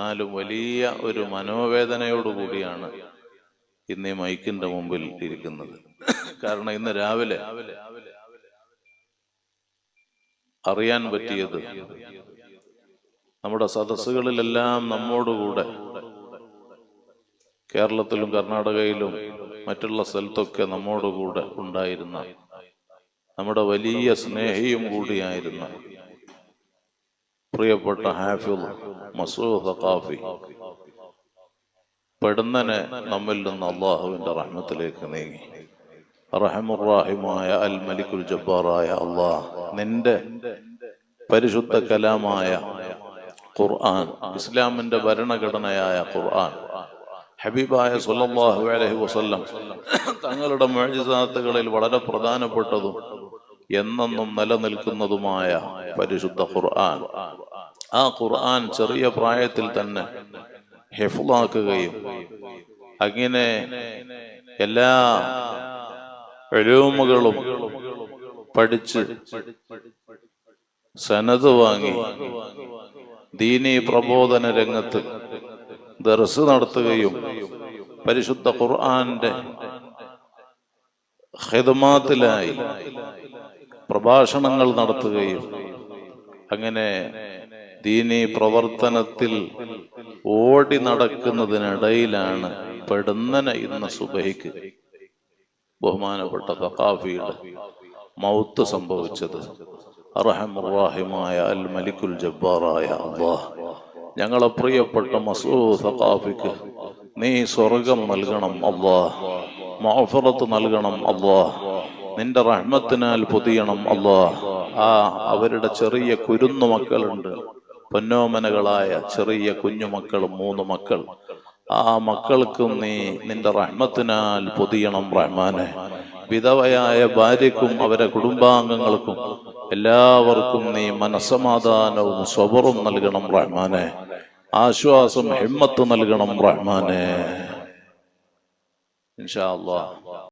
എന്നാലും വലിയ ഒരു മനോവേദനയോടുകൂടിയാണ് ഇന്ന് ഈ മൈക്കിന്റെ മുമ്പിൽ ഇരിക്കുന്നത്. കാരണം ഇന്ന് രാവിലെ അറിയാൻ പറ്റിയത് നമ്മുടെ സദസ്സുകളിലെല്ലാം നമ്മോടുകൂടെ കേരളത്തിലും കർണാടകയിലും മറ്റുള്ള സ്ഥലത്തൊക്കെ നമ്മോടുകൂടെ ഉണ്ടായിരുന്ന നമ്മുടെ വലിയ സ്നേഹിയും കൂടിയായിരുന്ന പ്രിയപ്പെട്ട ഹാഫിൾ മസൂദ് ഖാഫി പെടുന്നനെ നമ്മിൽ നിന്ന് അള്ളാഹുവിന്റെ റഹ്മത്തിലേക്ക് നീങ്ങി. റഹമുറാഹിമായ അൽ മലിക്കുൽ ജബ്ബാറായ അള്ളാഹ് നിന്റെ പരിശുദ്ധ കലാമായ ഖുർആൻ ഇസ്ലാമിന്റെ ഭരണഘടനയായ ഖുർആൻ ഹബീബായ സുല്ലാഹു അലൈഹി വസല്ലം തങ്ങളുടെ മുഅ്ജിസാത്തുകളിൽ വളരെ പ്രധാനപ്പെട്ടതും എന്നെന്നും നിലനിൽക്കുന്നതുമായ പരിശുദ്ധ ഖുർആൻ. ആ ഖുർആൻ ചെറിയ പ്രായത്തിൽ തന്നെ ഹെഫുലാക്കുകയും അങ്ങനെ എല്ലാ എഴുമുകളും പഠിച്ച് സനത് വാങ്ങി ദീനീ പ്രബോധന രംഗത്ത് ദർസ് നടത്തുകയും പരിശുദ്ധ ഖുർആന്റെ ഹിദമാത്തിലായി പ്രഭാഷണങ്ങൾ നടത്തുകയും അങ്ങനെ ദീനി പ്രവർത്തനത്തിൽ ഓടി നടക്കുന്നതിനിടയിലാണ് പെടുന്നന ഇന്ന സുബഹിക്ക് ബഹുമാനപ്പെട്ട തക്കാഫിയുടെ മൗത്ത് സംഭവിച്ചത്. അറഹമുറാഹിമായ അൽ മലിക്കുൽ ജബ്ബാറായ അള്ളാഹ് ഞങ്ങളെ പ്രിയപ്പെട്ട മസൂദ് സഖാഫിക്ക് നീ സ്വർഗം നൽകണം അള്ളാഹ് മഹഫറത്ത് നൽകണം അള്ളാഹ് നിന്റെ റഹ്മത്തിനാൽ പൊതിയണം അള്ളാ. ആ അവരുടെ ചെറിയ കുരുന്നു മക്കളുണ്ട്. പൊന്നോമനകളായ ചെറിയ കുഞ്ഞുമക്കൾ മൂന്ന് മക്കൾ. ആ മക്കൾക്കും നീ നിന്റെ റഹ്മത്തിനാൽ പൊതിയണം റഹ്മാനെ. വിധവയായ ഭാര്യക്കും അവരെ കുടുംബാംഗങ്ങൾക്കും എല്ലാവർക്കും നീ മനസമാധാനവും സ്വബറും നൽകണം റഹ്മാനെ. ആശ്വാസം ഹിമ്മത്ത് നൽകണം റഹ്മാനെ. ഇൻഷാ അല്ലാഹ്